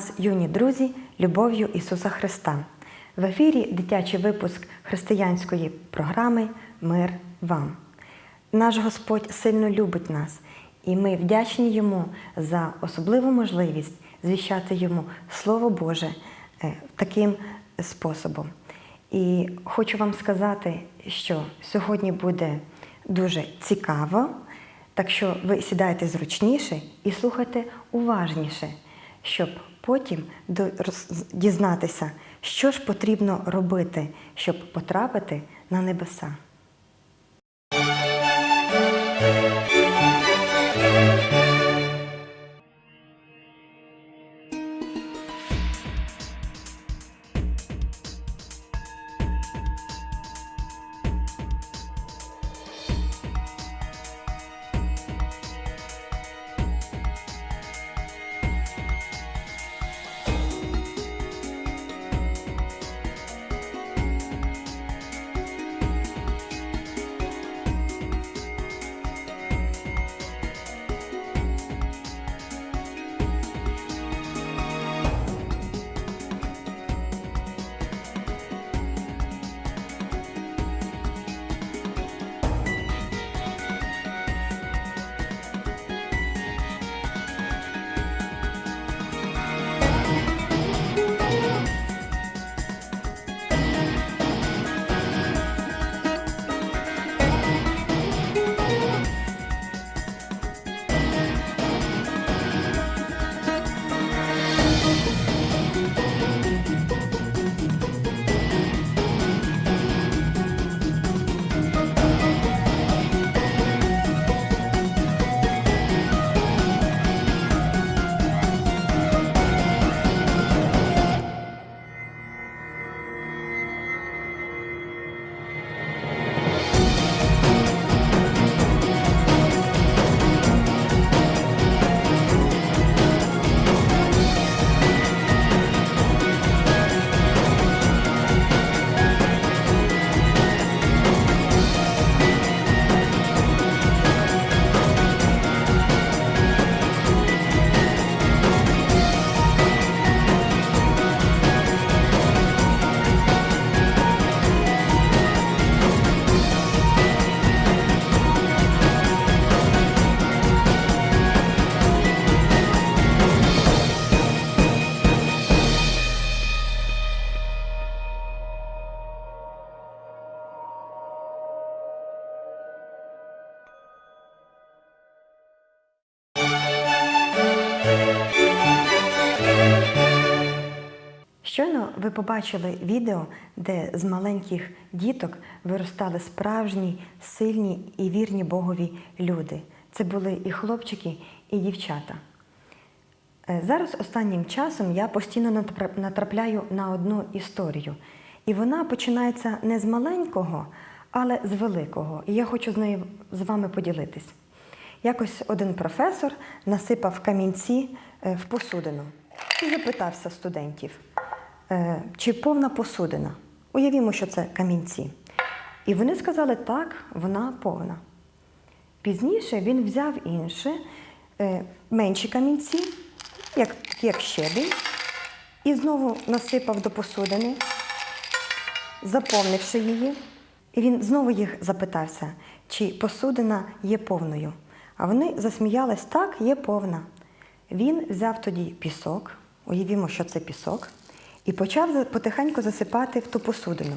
Вас, юні друзі, любов'ю Ісуса Христа. В ефірі дитячий випуск християнської програми Мир вам. Наш Господь сильно любить нас, і ми вдячні Йому за особливу можливість звіщати Йому Слово Боже е, таким способом. І хочу вам сказати, що сьогодні буде дуже цікаво, так що ви сідайте зручніше і слухайте уважніше, щоб потім дізнатися, що ж потрібно робити, щоб потрапити на небеса. Побачили відео, де з маленьких діток виростали справжні, сильні і вірні Богові люди. Це були і хлопчики, і дівчата. Е, Зараз останнім часом я постійно натрапляю на одну історію. І вона починається не з маленького, але з великого. І я хочу з нею з вами поділитись. Якось один професор насипав камінці е, в посудину і запитався студентів, чи повна посудина. Уявімо, що це камінці. І вони сказали, так, вона повна. Пізніше він взяв інші, е, менші камінці, як, як щебінь, і знову насипав до посудини, заповнивши її. І він знову їх запитався, чи посудина є повною. А вони засміялись, так, є повна. Він взяв тоді пісок, уявімо, що це пісок, і почав потихеньку засипати в ту посудину.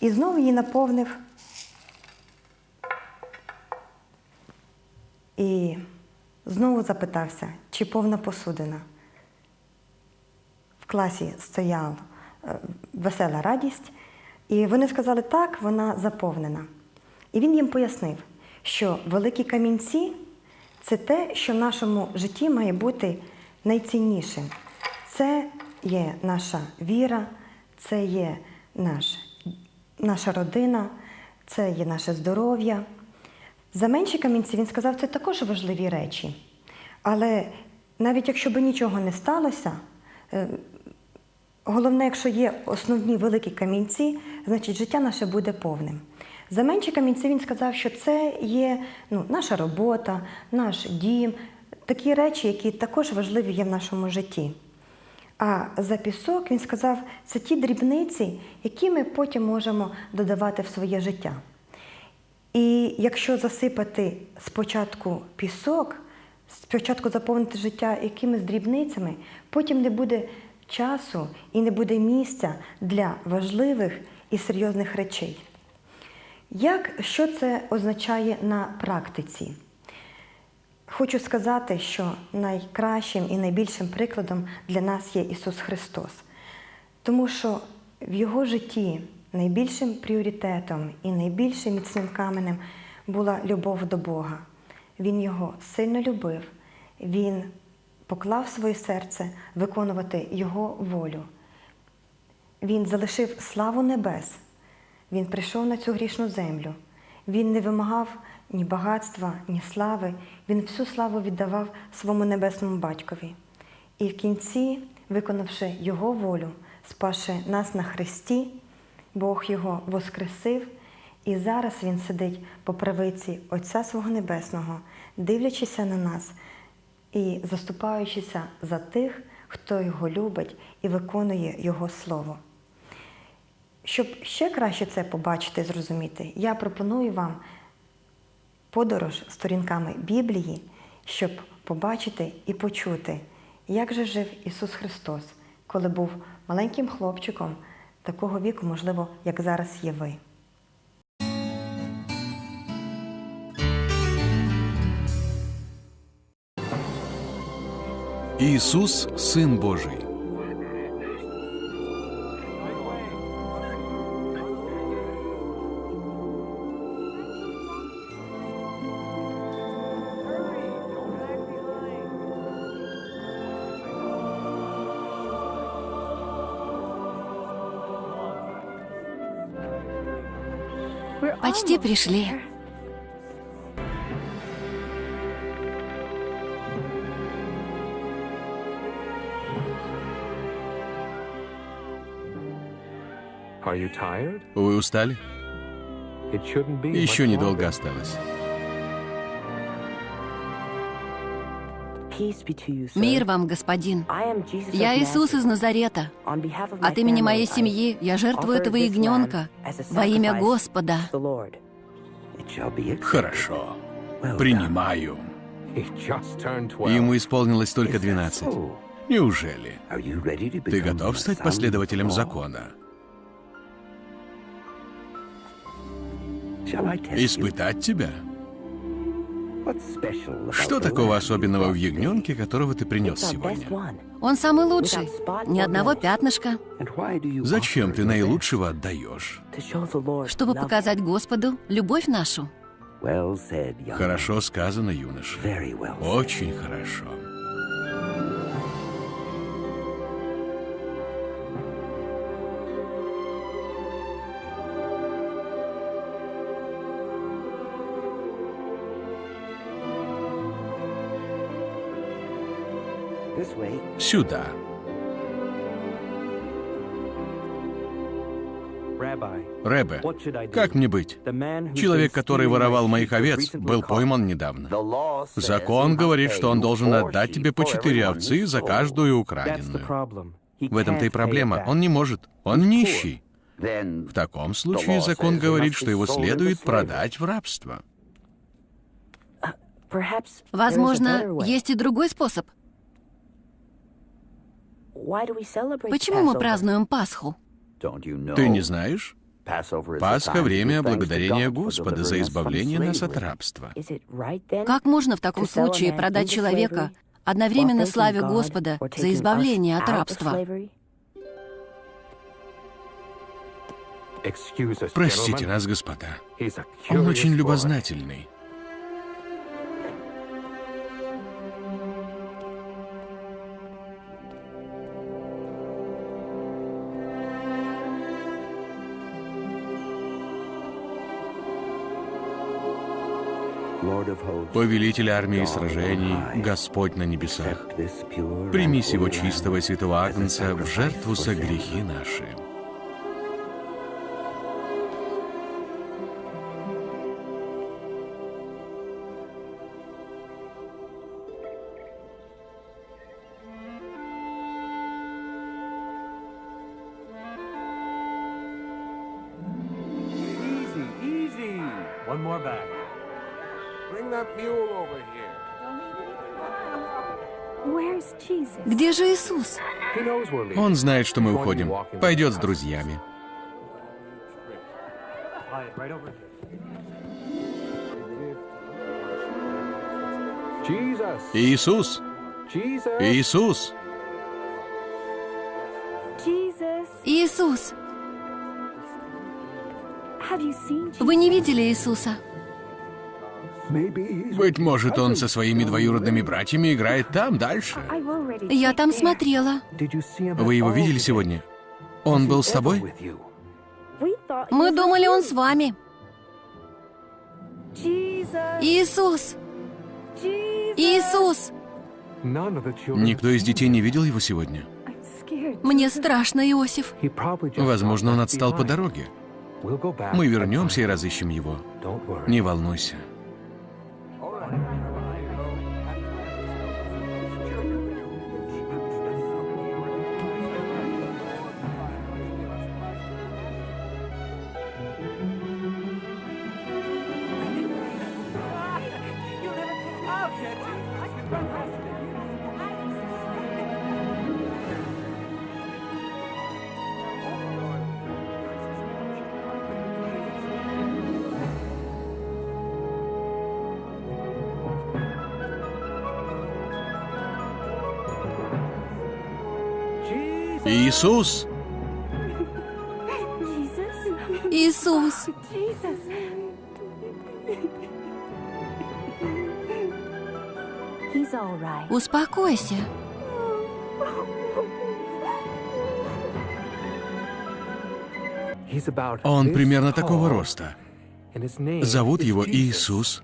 І знову її наповнив І знову запитався, чи повна посудина. В класі стояла е, весела радість, і вони сказали, так, вона заповнена. І він їм пояснив, що великі камінці це те, що в нашому житті має бути найціннішим. Це є наша віра, це є наш, наша родина, це є наше здоров'я. За менші камінці він сказав, це також важливі речі. Але навіть якщо би нічого не сталося, е, головне, якщо є основні великі камінці, значить життя наше буде повним. За менші камінці він сказав, що це є ну, наша робота, наш дім, такі речі, які також важливі є в нашому житті. А за пісок він сказав, це ті дрібниці, які ми потім можемо додавати в своє життя. І якщо засипати спочатку пісок, спочатку заповнити життя якимись дрібницями, потім не буде часу і не буде місця для важливих і серйозних речей. Як що це означає на практиці? Хочу сказати, що найкращим і найбільшим прикладом для нас є Ісус Христос, тому що в Його житті найбільшим пріоритетом і найбільшим міцним каменем була любов до Бога. Він його сильно любив, він поклав своє серце виконувати Його волю. Він залишив славу небес. Він прийшов на цю грішну землю. Він не вимагав ні багатства, ні слави. Він всю славу віддавав своєму небесному батькові. І в кінці, виконавши Його волю, спасши нас на Христі, Бог його воскресив, і зараз Він сидить по правиці Отця свого Небесного, дивлячися на нас і заступаючися за тих, хто його любить і виконує Його Слово. Щоб ще краще це побачити і зрозуміти, я пропоную вам подорож сторінками Біблії, щоб побачити і почути, як же жив Ісус Христос, коли був маленьким хлопчиком такого віку, можливо, як зараз є ви. Ісус, Син Божий. Почти пришли. Вы устали? Еще недолго осталось. Мир вам, господин. Я Иисус из Назарета. От имени моей семьи я жертвую этого ягненка во имя Господа. Хорошо. Принимаю. He just turned 12. Ему исполнилось только 12. Неужели? Ты готов стать последователем закона? Испытать тебя? Что такого особенного в ягненке, которого ты принес сегодня? Он самый лучший. Ни одного пятнышка. Зачем ты наилучшего отдаешь? Чтобы показать Господу любовь нашу. Хорошо сказано, юноша. Очень хорошо. Сюда. Рэбе, как мне быть? Человек, который воровал моих овец, был пойман недавно. Закон говорит, что он должен отдать тебе по четыре овцы за каждую украденную. В этом-то и проблема. Он не может. Он нищий. В таком случае закон говорит, что его следует продать в рабство. Возможно, есть и другой способ. Почему мы празднуем Пасху? Ты не знаешь? Пасха — время благодарения Господа за избавление нас от рабства. Как можно в таком случае продать человека, одновременно славя Господа за избавление от рабства? Простите нас, господа. Он очень любознательный. Повелитель армии сражений, Господь на небесах, прими сего чистого и святого Агнца в жертву за грехи наши. Где же Иисус? Он знает, что мы уходим. Пойдет с друзьями. Иисус! Иисус! Иисус! Вы не видели Иисуса? Быть может, он со своими двоюродными братьями играет там, дальше. Я там смотрела. Вы его видели сегодня? Он был с тобой? Мы думали, он с вами. Иисус! Иисус! Никто из детей не видел его сегодня? Мне страшно, Иосиф. Возможно, он отстал по дороге. Мы вернемся и разыщем его. Не волнуйся. Иисус! Иисус! Успокойся. Он примерно такого роста. Зовут его Иисус.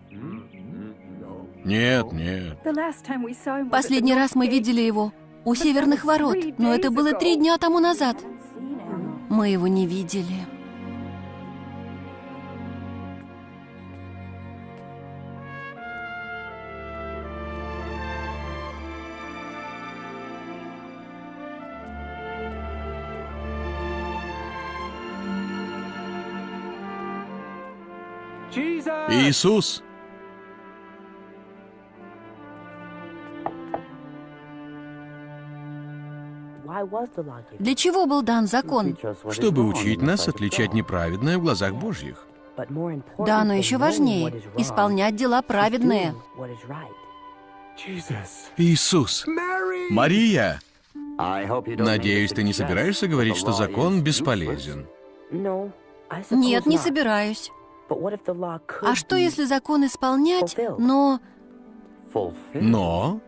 Нет, нет. Последний раз мы видели его у северных ворот, но это было три дня тому назад. Мы его не видели. Иисус! Для чего был дан закон? Чтобы учить нас отличать неправедное в глазах Божьих. Да, но еще важнее – исполнять дела праведные. Иисус! Мария! Надеюсь, ты не собираешься говорить, что закон бесполезен. Нет, не собираюсь. А что, если закон исполнять, но Но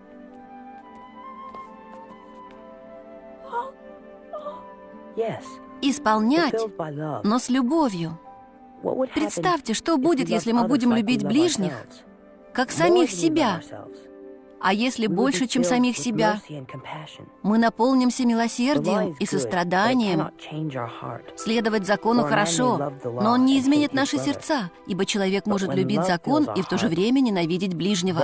исполнять, но с любовью? Представьте, что будет, если мы будем любить ближних, Как самих себя. А если больше, чем самих себя, мы наполнимся милосердием и состраданием. Следовать закону хорошо, но он не изменит наши сердца, ибо человек может любить закон и в то же время ненавидеть ближнего.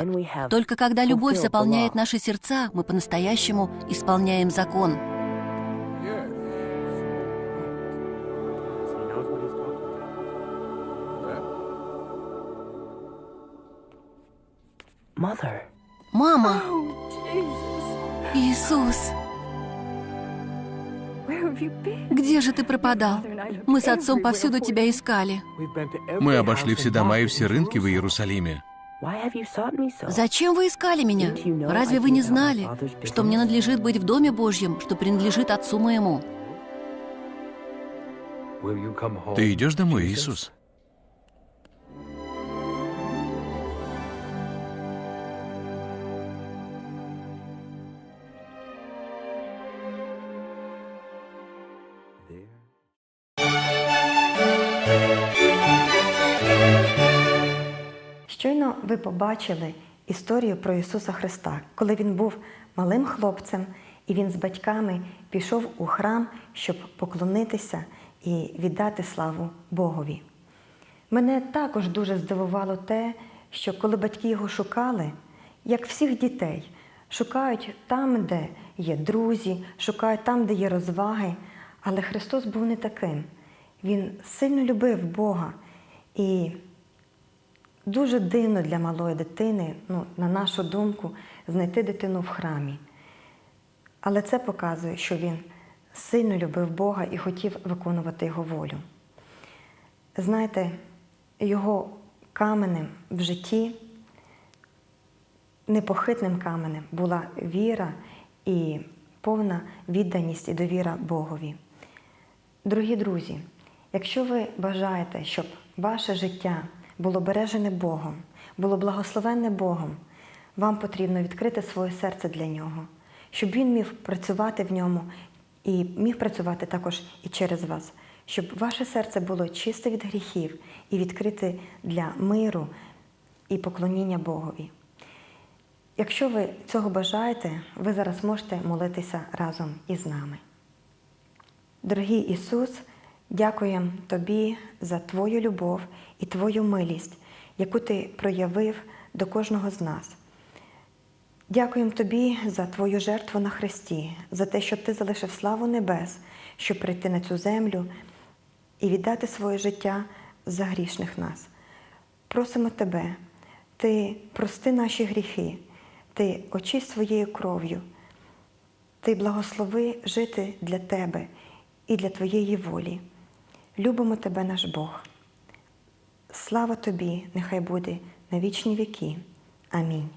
Только когда любовь заполняет наши сердца, мы по-настоящему исполняем закон. Мама, Иисус, Where have you been? где же ты пропадал? Мы с отцом повсюду тебя искали. Мы обошли все дома и все рынки в Иерусалиме. Зачем вы искали меня? Разве вы не знали, что мне надлежит быть в Доме Божьем, что принадлежит Отцу моему? Ты идешь домой? Иисус? Ви побачили історію про Ісуса Христа, коли Він був малим хлопцем, і Він з батьками пішов у храм, щоб поклонитися і віддати славу Богові. Мене також дуже здивувало те, що коли батьки його шукали, як всіх дітей, шукають там, де є друзі, шукають там, де є розваги. Але Христос був не таким. Він сильно любив Бога і дуже дивно для малої дитини, ну, на нашу думку, знайти дитину в храмі. Але це показує, що він сильно любив Бога і хотів виконувати Його волю. Знаєте, його каменем в житті, непохитним каменем була віра і повна відданість і довіра Богові. Дорогі друзі, якщо ви бажаєте, щоб ваше життя було бережене Богом, було благословенне Богом, вам потрібно відкрити своє серце для нього, щоб він міг працювати в ньому і міг працювати також і через вас, щоб ваше серце було чисте від гріхів і відкрите для миру і поклоніння Богові. Якщо ви цього бажаєте, ви зараз можете молитися разом із нами. Дорогий Ісус, дякуємо Тобі за Твою любов і Твою милість, яку Ти проявив до кожного з нас. Дякуємо Тобі за Твою жертву на Христі, за те, що Ти залишив славу небес, щоб прийти на цю землю і віддати своє життя за грішних нас. Просимо Тебе, Ти прости наші гріхи, Ти очисть своєю кров'ю, Ти благослови жити для Тебе і для Твоєї волі. Любимо Тебе, наш Бог. Слава Тобі, нехай буде на вічні віки. Амінь.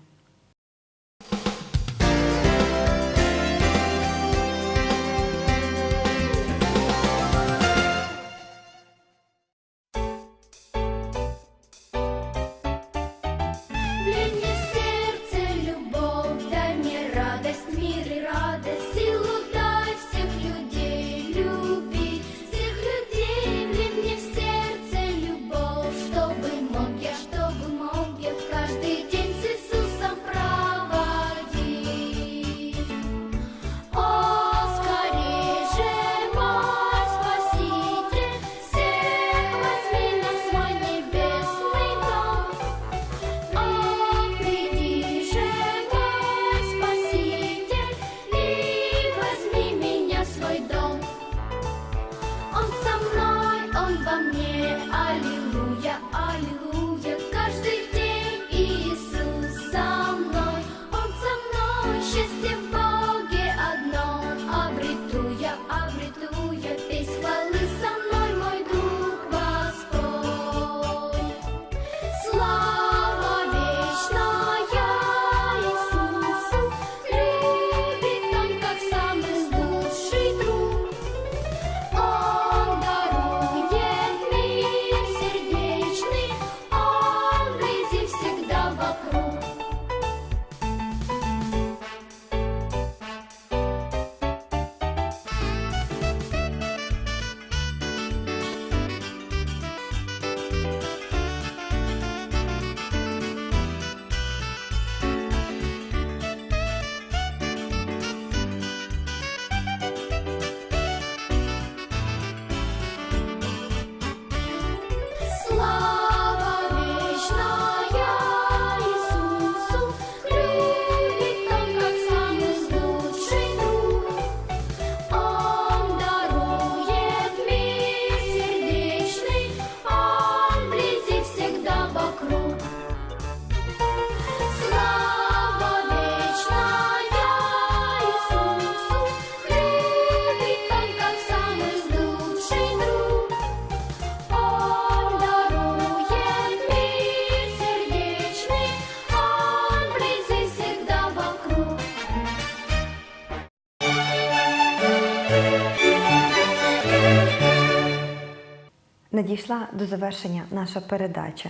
Надійшла до завершення наша передача.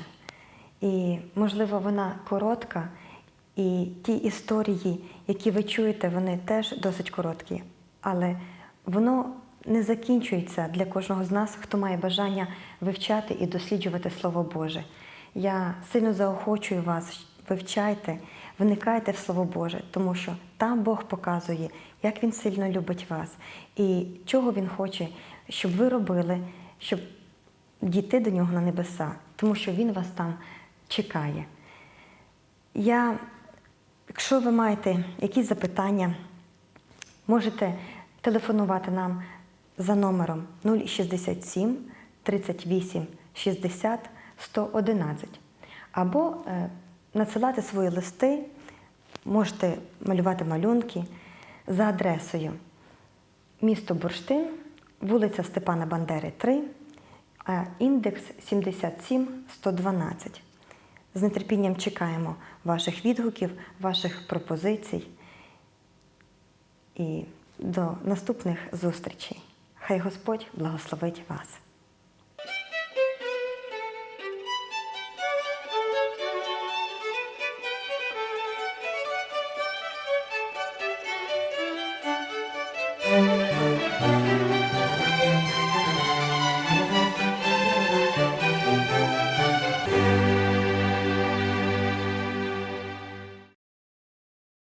І, можливо, вона коротка, і ті історії, які ви чуєте, вони теж досить короткі. Але воно не закінчується для кожного з нас, хто має бажання вивчати і досліджувати Слово Боже. Я сильно заохочую вас, вивчайте, вникайте в Слово Боже, тому що там Бог показує, як Він сильно любить вас і чого Він хоче, щоб ви робили, щоб дійти до нього на небеса, тому що Він вас там чекає. Я, якщо ви маєте якісь запитання, можете телефонувати нам за номером 067 38 60 111 або е, надсилати свої листи, можете малювати малюнки за адресою місто Бурштин, вулиця Степана Бандери, 3, а індекс 77112. З нетерпінням чекаємо ваших відгуків, ваших пропозицій. І до наступних зустрічей. Хай Господь благословить вас.